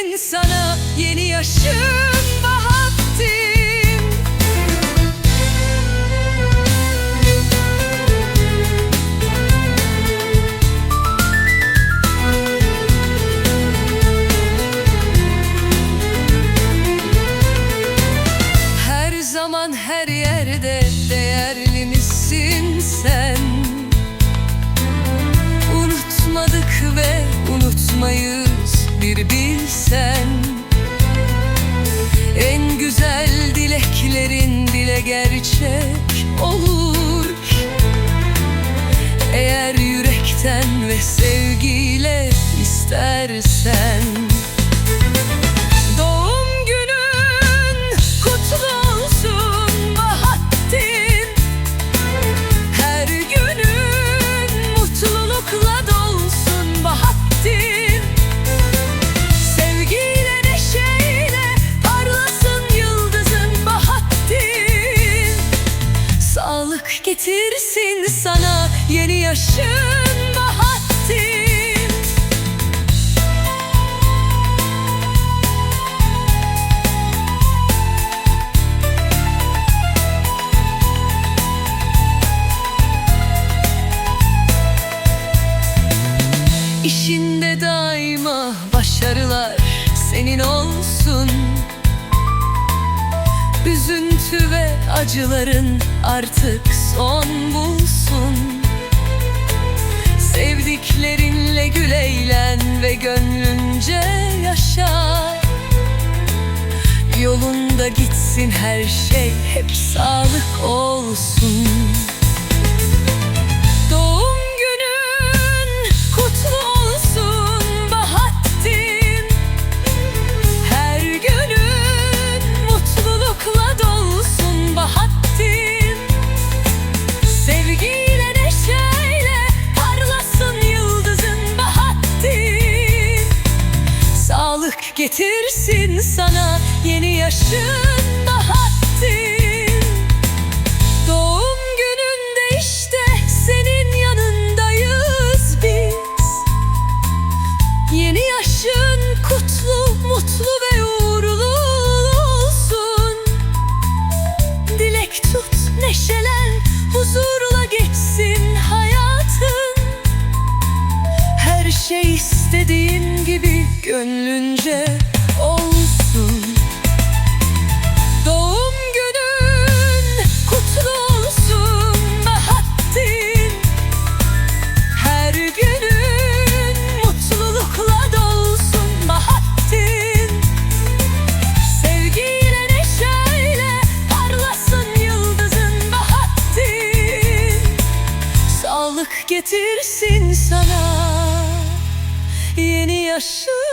getirsin sana yeni yaşın bilsen En güzel dileklerin bile gerçek olur. Eğer yürekten ve sevgiyle istersen getirsin sana yeni yaşın Bahattin İşinde daima başarılar senin olsun. Üzüntü ve acıların artık son bulsun. Sevdiklerinle gül eğlen ve gönlünce yaşa Yolunda gitsin her şey hep sağlık olsun getirsin sana yeni yaşın Bahattin istediğin gibi gönlünce olsun. Doğum günün kutlu olsun Bahattin Her günün mutlulukla dolsun Bahattin Sevgiyle neşeyle parlasın yıldızın Bahattin Sağlık getirsin sana yeni yaşın